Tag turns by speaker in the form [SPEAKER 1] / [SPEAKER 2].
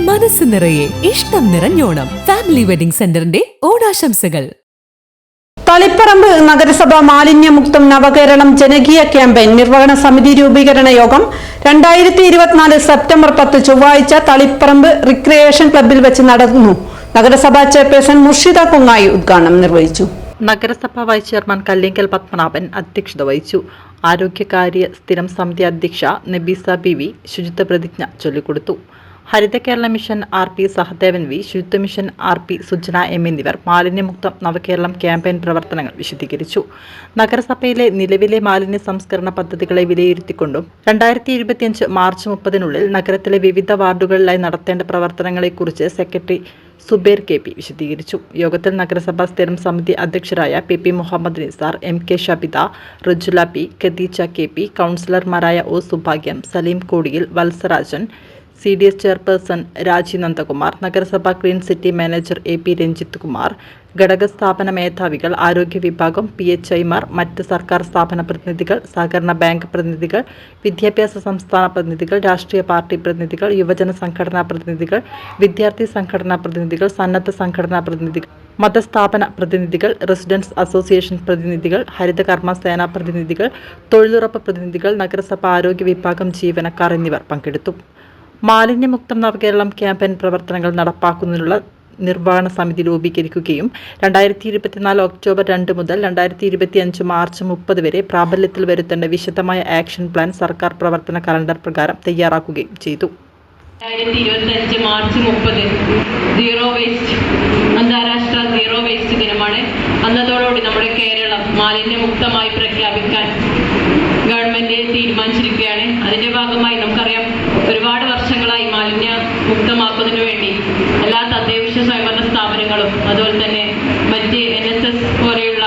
[SPEAKER 1] മനസ്സ് നിറയെ ഇഷ്ടം നിറഞ്ഞോണം. ഫാമിലി വെഡിംഗ് സെന്ററിന്റെ ഓണാശംസകൾ.
[SPEAKER 2] തളിപ്പറമ്പ് നഗരസഭ മാലിന്യമുക്തം നവകേരളം ജനകീയ ക്യാമ്പയിൻ നിർവഹണ സമിതി രൂപീകരണ യോഗം രണ്ടായിരത്തി ഇരുപത്തിനാല് സെപ്റ്റംബർ പത്ത് ചൊവ്വാഴ്ച തളിപ്പറമ്പ് റിക്രിയേഷൻ ക്ലബിൽ വെച്ച് നടന്നു. നഗരസഭാ ചെയർപേഴ്സൺ മുർഷിദ കുങ്ങായി ഉദ്ഘാടനം നിർവഹിച്ചു.
[SPEAKER 3] നഗരസഭാ വൈസ് ചെയർമാൻ കല്ലിങ്കൽ പത്മനാഭൻ അധ്യക്ഷത വഹിച്ചു. ആരോഗ്യകാര്യ സ്ഥിരം സമിതി അധ്യക്ഷ നബീസ ബി വി ശുചിത്വ പ്രതിജ്ഞ ചൊല്ലിക്കൊടുത്തു. Haritha Kerala mission R P Sahadevan V Suchitwa mission R P Sujana M എന്നിവർ മാലിന്യമുക്തം നവകേരളം ക്യാമ്പയിൻ പ്രവർത്തനങ്ങൾ വിശദീകരിച്ചു. നഗരസഭയിലെ നിലവിലെ മാലിന്യ സംസ്കരണ പദ്ധതികളെ വിലയിരുത്തിക്കൊണ്ടും രണ്ടായിരത്തി ഇരുപത്തിയഞ്ച് മാർച്ച് മുപ്പതിനുള്ളിൽ നഗരത്തിലെ വിവിധ വാർഡുകളിലായി നടത്തേണ്ട പ്രവർത്തനങ്ങളെക്കുറിച്ച് സെക്രട്ടറി സുബേർ കെ പി വിശദീകരിച്ചു. യോഗത്തിൽ നഗരസഭാ സ്ഥിരം സമിതി അധ്യക്ഷരായ P P Muhammad Nisar M K Shabitha Rujula P Khadeeja K P കൗൺസിലർമാരായ O Subhagyam Saleem Kodiyil Valsarajan C D S chairperson Raji Nandakumar നഗരസഭ clean city manager A P Ranjith Kumar ഘടക സ്ഥാപന മേധാവികൾ ആരോഗ്യ വിഭാഗം പി എച്ച് ഐമാർ മറ്റ് സർക്കാർ സ്ഥാപന പ്രതിനിധികൾ സഹകരണ ബാങ്ക് പ്രതിനിധികൾ വിദ്യാഭ്യാസ സംസ്ഥാന പ്രതിനിധികൾ രാഷ്ട്രീയ പാർട്ടി പ്രതിനിധികൾ യുവജന സംഘടനാ പ്രതിനിധികൾ വിദ്യാർത്ഥി സംഘടനാ പ്രതിനിധികൾ സന്നദ്ധ സംഘടനാ പ്രതിനിധികൾ മതസ്ഥാപന പ്രതിനിധികൾ റെസിഡൻസ് അസോസിയേഷൻ പ്രതിനിധികൾ ഹരിതകർമ്മ സേനാ പ്രതിനിധികൾ തൊഴിലുറപ്പ് പ്രതിനിധികൾ നഗരസഭ ആരോഗ്യ വിഭാഗം ജീവനക്കാർ എന്നിവർ പങ്കെടുത്തു. മാലിന്യമുക്തം നവകേരളം ക്യാമ്പയിൻ പ്രവർത്തനങ്ങൾ നടപ്പാക്കുന്നതിനുള്ള നിർവഹണ സമിതി രൂപീകരിക്കുകയും രണ്ടായിരത്തി ഇരുപത്തിനാല് ഒക്ടോബർ രണ്ട് മുതൽ രണ്ടായിരത്തി ഇരുപത്തിയഞ്ച് മാർച്ച് മുപ്പത് വരെ പ്രാബല്യത്തിൽ വരുത്തേണ്ട വിശദമായ ആക്ഷൻ പ്ലാൻ സർക്കാർ പ്രവർത്തന കലണ്ടർ പ്രകാരം തയ്യാറാക്കുകയും ചെയ്തു.
[SPEAKER 4] രണ്ടായിരത്തി ഇരുപത്തഞ്ച് മാർച്ച് മുപ്പത് സീറോ വേസ്റ്റ് അന്താരാഷ്ട്ര സീറോ വേസ്റ്റ് ദിനമാണ്. അന്നതോടുകൂടി നമ്മുടെ കേരളം മാലിന്യമുക്തമായി പ്രഖ്യാപിക്കാൻ ഗവൺമെന്റ് തീരുമാനിച്ചിരിക്കുകയാണ്. അതിന്റെ ഭാഗമായി നമുക്കറിയാം ഒരുപാട് വർഷങ്ങളായി മാലിന്യ മുക്തമാക്കുന്നതിന് വേണ്ടി എല്ലാ തദ്ദേശ സ്വയംഭരണ സ്ഥാപനങ്ങളും അതുപോലെ തന്നെ മറ്റ് എൻ എസ് എസ് പോലെയുള്ള